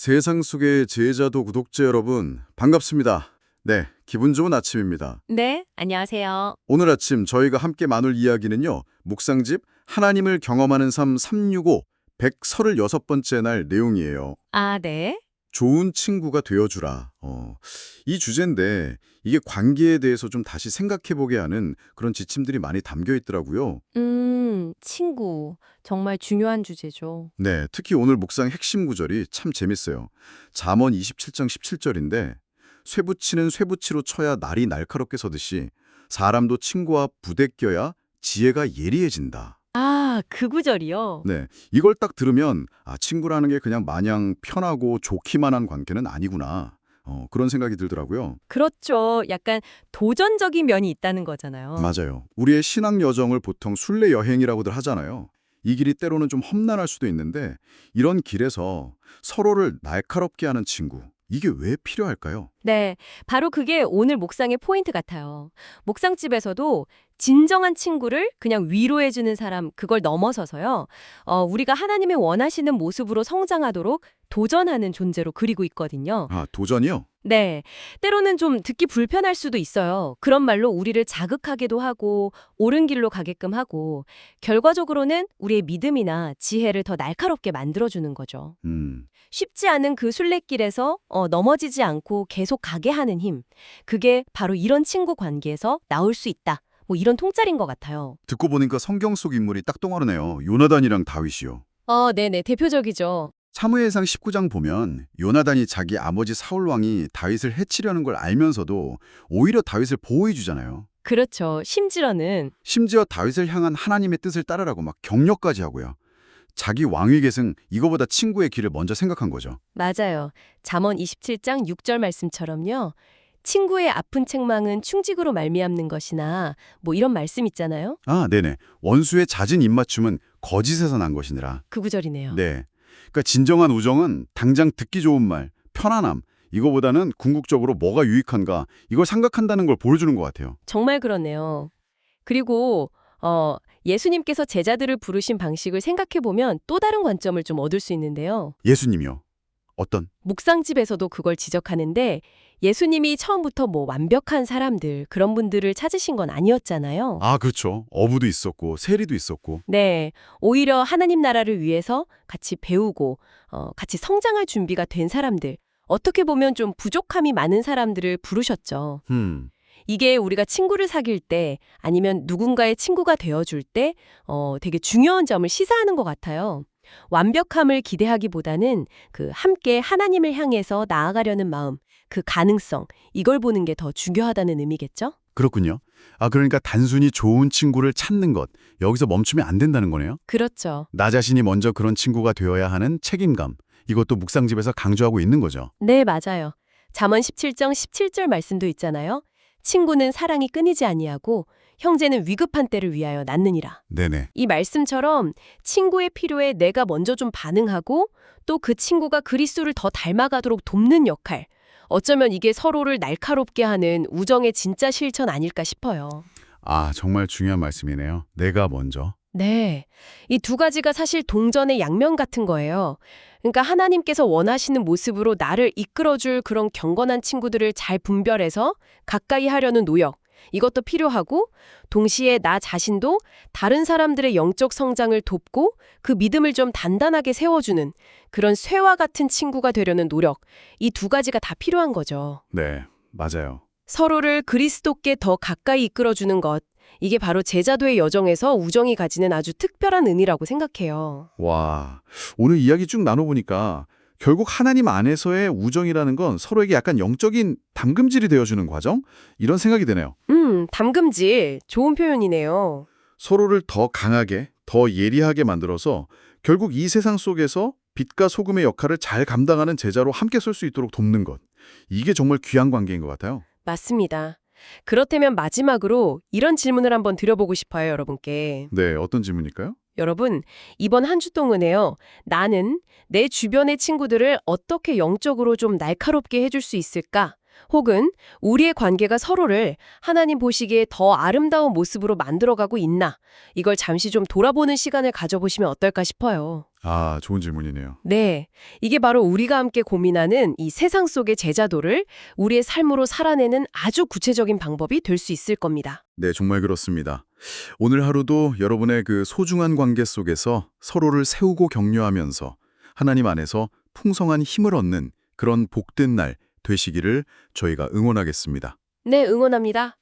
세상 속의 제자도 구독자 여러분, 반갑습니다. 네, 기분 좋은 아침입니다. 네, 안녕하세요. 오늘 아침 저희가 함께 나눌 이야기는요. 묵상집 하나님을 경험하는 삶 365 136번째 날 내용이에요. 아, 네. 좋은 친구가 되어주라. 어, 이 주제인데 이게 관계에 대해서 좀 다시 생각해보게 하는 그런 지침들이 많이 담겨 있더라고요. 음, 친구. 정말 중요한 주제죠. 네, 특히 오늘 묵상 핵심 구절이 참 재밌어요. 잠언 27장 17절인데 쇠붙이는 쇠붙이로 쳐야 날이 날카롭게 서듯이 사람도 친구와 부대껴야 지혜가 예리해진다. 아, 그 구절이요? 네, 이걸 딱 들으면 아, 친구라는 게 그냥 마냥 편하고 좋기만 한 관계는 아니구나. 어, 그런 생각이 들더라고요. 그렇죠. 약간 도전적인 면이 있다는 거잖아요. 맞아요. 우리의 신앙 여정을 보통 순례 여행이라고들 하잖아요. 이 길이 때로는 좀 험난할 수도 있는데 이런 길에서 서로를 날카롭게 하는 친구, 이게 왜 필요할까요? 네, 바로 그게 오늘 묵상의 포인트 같아요. 묵상집에서도 진정한 친구를 그냥 위로해주는 사람, 그걸 넘어서서요. 어, 우리가 하나님의 원하시는 모습으로 성장하도록 도전하는 존재로 그리고 있거든요. 아, 도전이요? 네. 때로는 좀 듣기 불편할 수도 있어요. 그런 말로 우리를 자극하기도 하고, 옳은 길로 가게끔 하고, 결과적으로는 우리의 믿음이나 지혜를 더 날카롭게 만들어주는 거죠. 음, 쉽지 않은 그 순례길에서 어, 넘어지지 않고 계속 가게 하는 힘. 그게 바로 이런 친구 관계에서 나올 수 있다. 뭐 이런 통짜리인 것 같아요. 듣고 보니까 성경 속 인물이 딱 떠오르네요. 요나단이랑 다윗이요. 어, 네네. 대표적이죠. 사무엘상 19장 보면 요나단이 자기 아버지 사울 왕이 다윗을 해치려는 걸 알면서도 오히려 다윗을 보호해 주잖아요. 그렇죠. 심지어는 심지어 다윗을 향한 하나님의 뜻을 따르라고 막 격려까지 하고요. 자기 왕위 계승 이거보다 친구의 길을 먼저 생각한 거죠. 맞아요. 잠언 27장 6절 말씀처럼요. 친구의 아픈 책망은 충직으로 말미암는 것이나 뭐 이런 말씀 있잖아요. 아, 네네. 원수의 잦은 입맞춤은 거짓에서 난 것이니라. 그 구절이네요. 네. 그러니까 진정한 우정은 당장 듣기 좋은 말, 편안함 이거보다는 궁극적으로 뭐가 유익한가 이걸 생각한다는 걸 보여주는 것 같아요. 정말 그렇네요. 그리고 어, 예수님께서 제자들을 부르신 방식을 생각해 보면 또 다른 관점을 좀 얻을 수 있는데요. 예수님이요. 어떤? 묵상집에서도 그걸 지적하는데 예수님이 처음부터 뭐 완벽한 사람들 그런 분들을 찾으신 건 아니었잖아요. 아, 그렇죠. 어부도 있었고 세리도 있었고. 네, 오히려 하나님 나라를 위해서 같이 배우고 어, 같이 성장할 준비가 된 사람들, 어떻게 보면 좀 부족함이 많은 사람들을 부르셨죠. 음. 이게 우리가 친구를 사귈 때 아니면 누군가의 친구가 되어줄 때 어, 되게 중요한 점을 시사하는 것 같아요. 완벽함을 기대하기보다는 그 함께 하나님을 향해서 나아가려는 마음, 그 가능성, 이걸 보는 게 더 중요하다는 의미겠죠? 그렇군요. 아, 그러니까 단순히 좋은 친구를 찾는 것 여기서 멈추면 안 된다는 거네요. 그렇죠. 나 자신이 먼저 그런 친구가 되어야 하는 책임감. 이것도 묵상집에서 강조하고 있는 거죠. 네, 맞아요. 잠언 17장 17절 말씀도 있잖아요. 친구는 사랑이 끊이지 아니하고 형제는 위급한 때를 위하여 낳느니라. 네네. 이 말씀처럼 친구의 필요에 내가 먼저 좀 반응하고 또 그 친구가 그리스도를 더 닮아가도록 돕는 역할. 어쩌면 이게 서로를 날카롭게 하는 우정의 진짜 실천 아닐까 싶어요. 아, 정말 중요한 말씀이네요. 내가 먼저. 네. 이 두 가지가 사실 동전의 양면 같은 거예요. 그러니까 하나님께서 원하시는 모습으로 나를 이끌어줄 그런 경건한 친구들을 잘 분별해서 가까이 하려는 노력. 이것도 필요하고, 동시에 나 자신도 다른 사람들의 영적 성장을 돕고 그 믿음을 좀 단단하게 세워주는 그런 쇠와 같은 친구가 되려는 노력. 이 두 가지가 다 필요한 거죠. 네, 맞아요. 서로를 그리스도께 더 가까이 이끌어주는 것. 이게 바로 제자도의 여정에서 우정이 가지는 아주 특별한 의미라고 생각해요. 와, 오늘 이야기 쭉 나눠보니까 결국 하나님 안에서의 우정이라는 건 서로에게 약간 영적인 담금질이 되어주는 과정? 이런 생각이 드네요. 음, 담금질. 좋은 표현이네요. 서로를 더 강하게, 더 예리하게 만들어서 결국 이 세상 속에서 빛과 소금의 역할을 잘 감당하는 제자로 함께 설 수 있도록 돕는 것. 이게 정말 귀한 관계인 것 같아요. 맞습니다. 그렇다면 마지막으로 이런 질문을 한번 드려보고 싶어요, 여러분께. 네, 어떤 질문일까요? 여러분, 이번 한 주 동안에요. 나는 내 주변의 친구들을 어떻게 영적으로 좀 날카롭게 해줄 수 있을까? 혹은 우리의 관계가 서로를 하나님 보시기에 더 아름다운 모습으로 만들어가고 있나? 이걸 잠시 좀 돌아보는 시간을 가져보시면 어떨까 싶어요. 아, 좋은 질문이네요. 네. 이게 바로 우리가 함께 고민하는 이 세상 속의 제자도를 우리의 삶으로 살아내는 아주 구체적인 방법이 될 수 있을 겁니다. 네, 정말 그렇습니다. 오늘 하루도 여러분의 그 소중한 관계 속에서 서로를 세우고 격려하면서 하나님 안에서 풍성한 힘을 얻는 그런 복된 날 되시기를 저희가 응원하겠습니다. 네, 응원합니다.